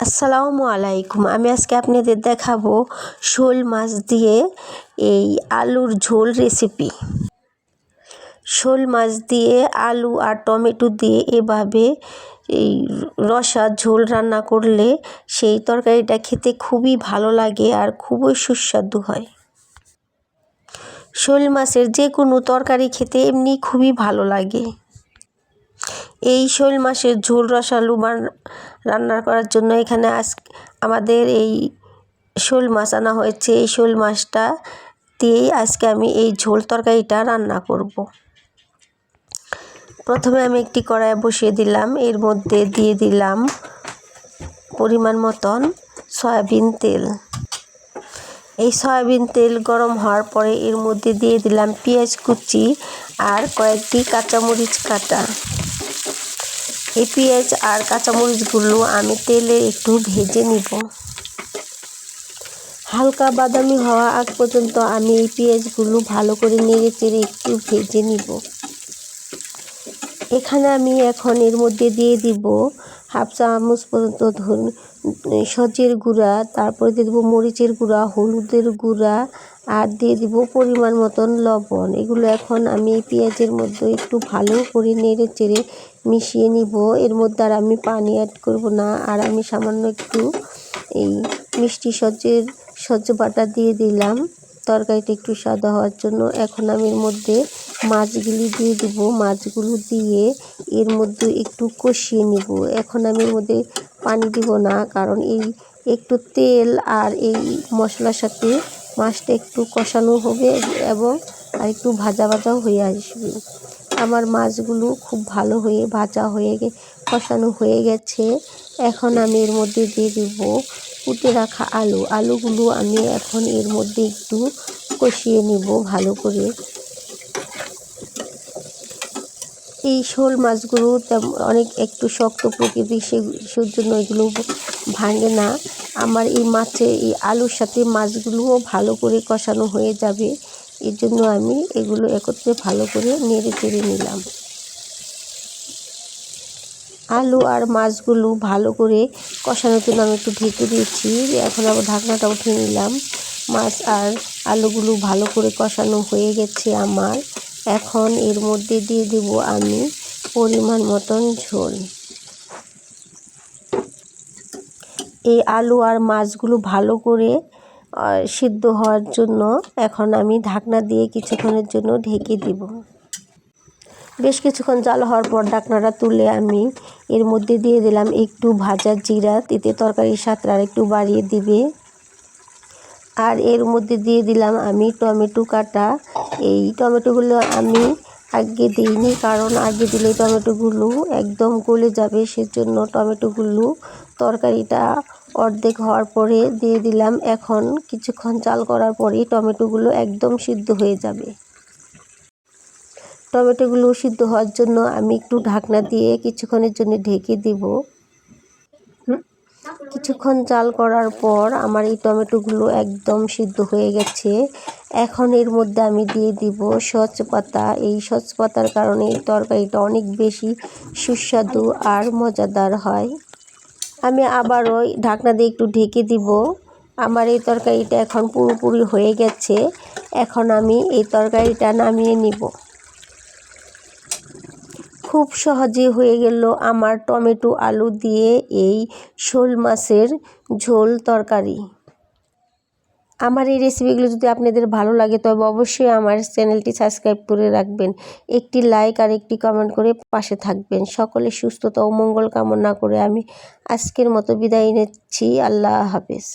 আসসালামু আলাইকুম। আমি আজকে আপনাদের দেখাবো শোল মাছ দিয়ে এই আলুর ঝোল রেসিপি শোল মাছ দিয়ে আলু আর টমেটো দিয়ে এভাবে এই রসা ঝোল রান্না করলে সেই তরকারিটা খেতে খুবই ভালো লাগে আর খুবই সুস্বাদু হয়। শোল মাছের যে কোনো তরকারি খেতে এমনি খুবই ভালো লাগে। এই শোল মাছের ঝোল রসালু রান্না করার জন্য এখানে আজ আমাদের এই শোল মাছ আনা হয়েছে। এই শোল মাছটা দিয়েই আজকে আমি এই ঝোল তরকারিটা রান্না করব। প্রথমে আমি একটি কড়াই বসিয়ে দিলাম। এর মধ্যে দিয়ে দিলাম পরিমাণ মতন সয়াবিন তেল। এই সয়াবিন তেল গরম হওয়ার পরে এর মধ্যে দিয়ে দিলাম পেঁয়াজ কুচি আর কয়েকটি কাঁচামরিচ কাটা। এই পেঁয়াজ আর কাঁচামরিচগুলো আমি তেলে একটু ভেজে নিব। হালকা বাদামি হওয়া আগ পর্যন্ত আমি এই পেঁয়াজগুলো ভালো করে নেড়ে চেড়ে একটু ভেজে নিব। এখানে আমি এখন এর মধ্যে দিয়ে দিব হাফ চামচ পর্যন্ত ধরুন সজের গুঁড়া, তারপরে দিয়ে দেবো মরিচের গুঁড়া, হলুদের গুঁড়া, আর দিয়ে দিব পরিমাণ মতন লবণ। এগুলো এখন আমি পেঁয়াজের মধ্যে একটু ভালো করে নেড়ে চেড়ে মিশিয়ে নিব। এর মধ্যে আর আমি পানি অ্যাড করব না। আর আমি সামান্য একটু এই মিষ্টি সজ্জের সজ্জ বাটা দিয়ে দিলাম। তরকারিটা একটু সাদা হওয়ার জন্য এখন আমি এর মধ্যে মাছগুলি দিয়ে দিব। মাছগুলো দিয়ে এর মধ্যে একটু কষিয়ে নিব। এখন আমি এর মধ্যে পানি দিব না, কারণ এই একটু তেল আর এই মশলার সাথে মাছটা একটু কষানো হবে এবং আর একটু ভাজা ভাজাও হয়ে আসবে। আমার মাছগুলো খুব ভালো হয়ে ভাজা হয়ে কষানো হয়ে গেছে। এখন আমি এর মধ্যে দিয়ে দিব কুটে রাখা আলু। আলুগুলো আমি এখন এর মধ্যে একটু কষিয়ে নিব ভালো করে। এই শোল মাছগুলো অনেক একটু শক্ত প্রকৃতি, সে জন্য এগুলো ভাঙে না। আমার এই মাছে, এই আলুর সাথে মাছগুলোও ভালো করে কষানো হয়ে যাবে। এর জন্য আমি এগুলো একত্রে ভালো করে নেড়ে চেড়ে নিলাম। আলু আর মাছগুলো ভালো করে কষানোর জন্য আমি একটু ঢেকে দিয়েছি। এখন আবার ঢাকনাটা উঠিয়ে নিলাম। মাছ আর আলুগুলো ভালো করে কষানো হয়ে গেছে আমার। এখন এর মধ্যে দিয়ে দেব আমি পরিমাণ মতন ঝোল। এই আলু আর মাছগুলো ভালো করে সিদ্ধ হওয়ার জন্য এখন আমি ঢাকনা দিয়ে কিছুক্ষণের জন্য ঢেকে দিব। বেশ কিছুক্ষণ জাল হওয়ার পর ঢাকনাটা তুলে আমি এর মধ্যে দিয়ে দিলাম একটু ভাজা জিরা এতে তরকারির স্বাদটা আর একটু বাড়িয়ে দিবে। আর এর মধ্যে দিয়ে দিলাম আমি টমেটো কাটা। এই টমেটোগুলো আমি আগে দিইনি, কারণ আগে দিলে টমেটোগুলো একদম গলে যাবে, সেজন্য টমেটোগুলো তরকারিটা অর্ধেক হওয়ার পরে দিয়ে দিলাম। এখন কিছুক্ষণ চাল করার পরেই টমেটোগুলো একদম সিদ্ধ হয়ে যাবে। টমেটোগুলো সিদ্ধ হওয়ার জন্য আমি একটু ঢাকনা দিয়ে কিছুক্ষণের জন্য ঢেকে দিব। কিছুক্ষণ চাল করার পর আমার এই টমেটোগুলো একদম সিদ্ধ হয়ে গেছে। এখন এর মধ্যে আমি দিয়ে দিব সচ পাতা। এই সচ পাতার কারণে এই তরকারিটা অনেক বেশি সুস্বাদু আর মজাদার হয়। আমি আবারও ঢাকনা দিয়ে একটু ঢেকে দিব। আমার এই তরকারিটা এখন পুরোপুরি হয়ে গেছে। এখন আমি এই তরকারিটা নামিয়ে নিব। খুব সহজে হয়ে গেল আমার টমেটো আলু দিয়ে এই শোল মাছের ঝোল তরকারি। আমার এই রেসিপিগুলো যদি আপনাদের ভালো লাগে, তবে অবশ্যই আমার চ্যানেলটি সাবস্ক্রাইব করে রাখবেন। একটি লাইক আর একটি কমেন্ট করে পাশে থাকবেন। সকলে সুস্থতা ও মঙ্গল কামনা করে আমি আজকের মতো বিদায় নিচ্ছি। আল্লাহ হাফেজ।